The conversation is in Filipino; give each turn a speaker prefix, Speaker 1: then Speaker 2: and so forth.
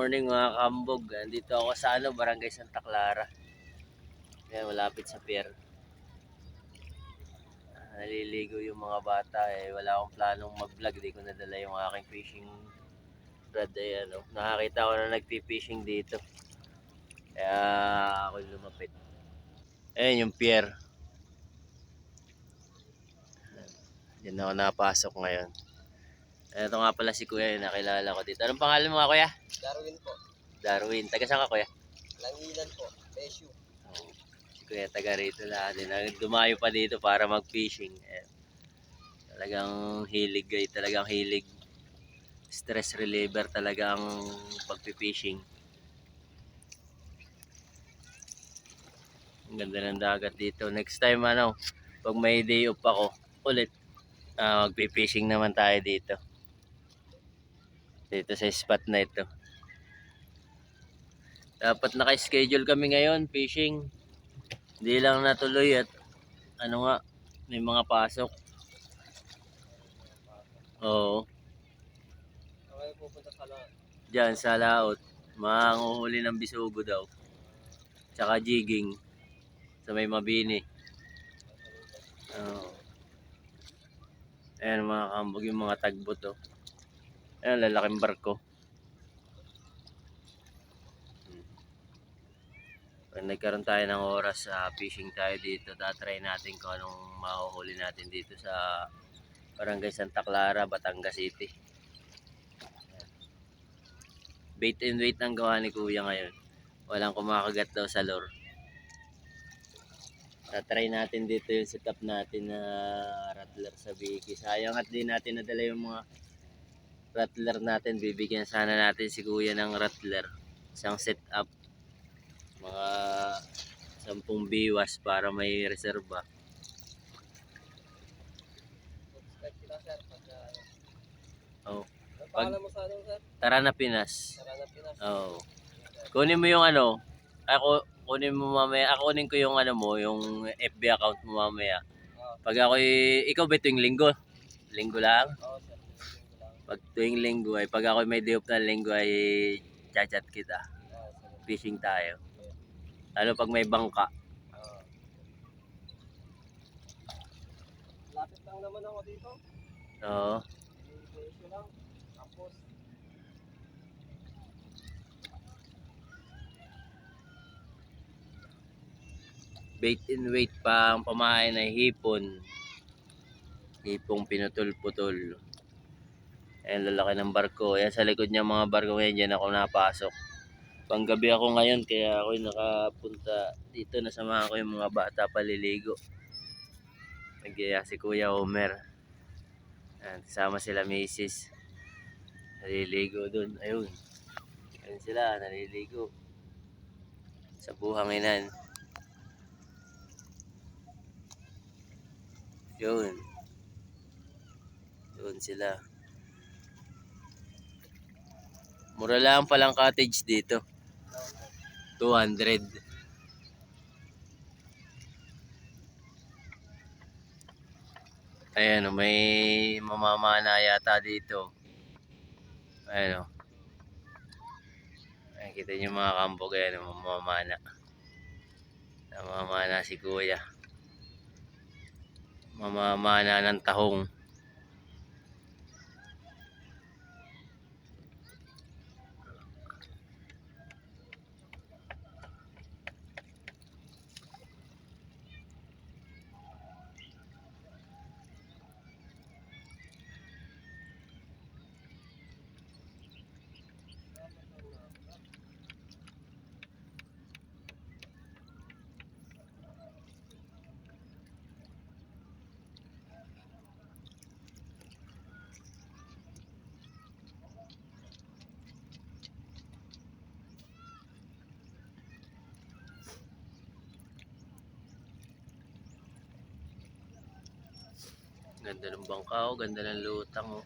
Speaker 1: morning mga kambog. Andito ako sa ano, Barangay Santa Clara. Yan, malapit sa pier. Ah, Naliligo yung mga bata eh. Wala akong planong mag-vlog. Di ko nadala yung aking fishing rod. Ayan, oh. Nakakita ko na nagpi-fishing dito. Kaya ako lumapit. Ayan yung pier. Diyan ako napasok ngayon. Ito nga pala si Kuya yung nakilala ko dito. Anong pangalan mo nga Kuya?
Speaker 2: Darwin po.
Speaker 1: Darwin. Taga saan ka Kuya?
Speaker 2: Langilan po. Besyo.
Speaker 1: Oh, si Kuya taga rito lang din. Dumayo pa dito para mag-fishing. Eh, talagang hilig guy. Talagang hilig. Stress reliever talaga ang pagpipishing. Ang ganda ng dagat dito. Next time ano, pag may day off ako, ulit ah, magpipishing naman tayo dito. Dito sa spot na ito. Dapat naka-schedule kami ngayon, fishing. Hindi lang natuloy at ano nga, may mga pasok. Oo,
Speaker 2: Okay, sa lahat.
Speaker 1: dyan sa laot. Manguhuli ng bisugo daw. Tsaka jigging. Sa may mabini. Oo. Ayan mga kambog yung mga tagbot oh. Ayan, lalaking barko. Pag nagkaroon tayo ng oras sa fishing tayo dito, tatry natin kung anong mahuhuli natin dito sa Barangay Santa Clara, Batangas City. Bait and wait ang gawa ni Kuya ngayon. Walang kumakagat daw sa lure. Tatry natin dito yung setup natin na rattler sa Biki. Sayang at di natin nadala yung mga rattler natin. Bibigyan sana natin si Kuya ng rattler. Isang setup. Mga sampung biwas para may.
Speaker 2: Pag, uh,
Speaker 1: Oh.
Speaker 2: Sa ano, sir?
Speaker 1: Tara na Pinas.
Speaker 2: Sarana Pinas.
Speaker 1: Oo. Kunin mo yung ano. Ako, kunin mo mamaya. Ako kunin ko yung ano mo, yung FB account mo mamaya.
Speaker 2: Oo.
Speaker 1: Pag ako ikaw ba tuwing linggo? Linggo lang?
Speaker 2: Oo, sir. Tingin ko lang.
Speaker 1: Pag tuwing linggo ay pag ako may day off na linggo ay chat-chat kita. Fishing tayo. Lalo pag may bangka.
Speaker 2: Lapit lang naman ako dito.
Speaker 1: Oo.
Speaker 2: Tapos,
Speaker 1: Bait and wait pa ang pamahain ay hipon. Hipong pinutol-putol. Ayan, lalaki ng barko. Ayan, sa likod niya mga barko ngayon, dyan ako napasok. Panggabi ako ngayon, kaya ako nakapunta dito. Nasamahan ko yung mga bata paliligo. Nagyaya si Kuya Homer. Ayan, kasama sila Macy's. Naliligo dun. Ayun. Ayun sila, naliligo. Sa buhanginan. Yun. Yun sila. Mura lang palang cottage dito. 200. Ayan o, may mamamana yata dito. Ayan o. Ayan, kita niyo mga kambog. Ayan o, mamamana. Namamana si kuya mamamana ng tahong. Ganda ng bangka oh, ganda ng lutang oh.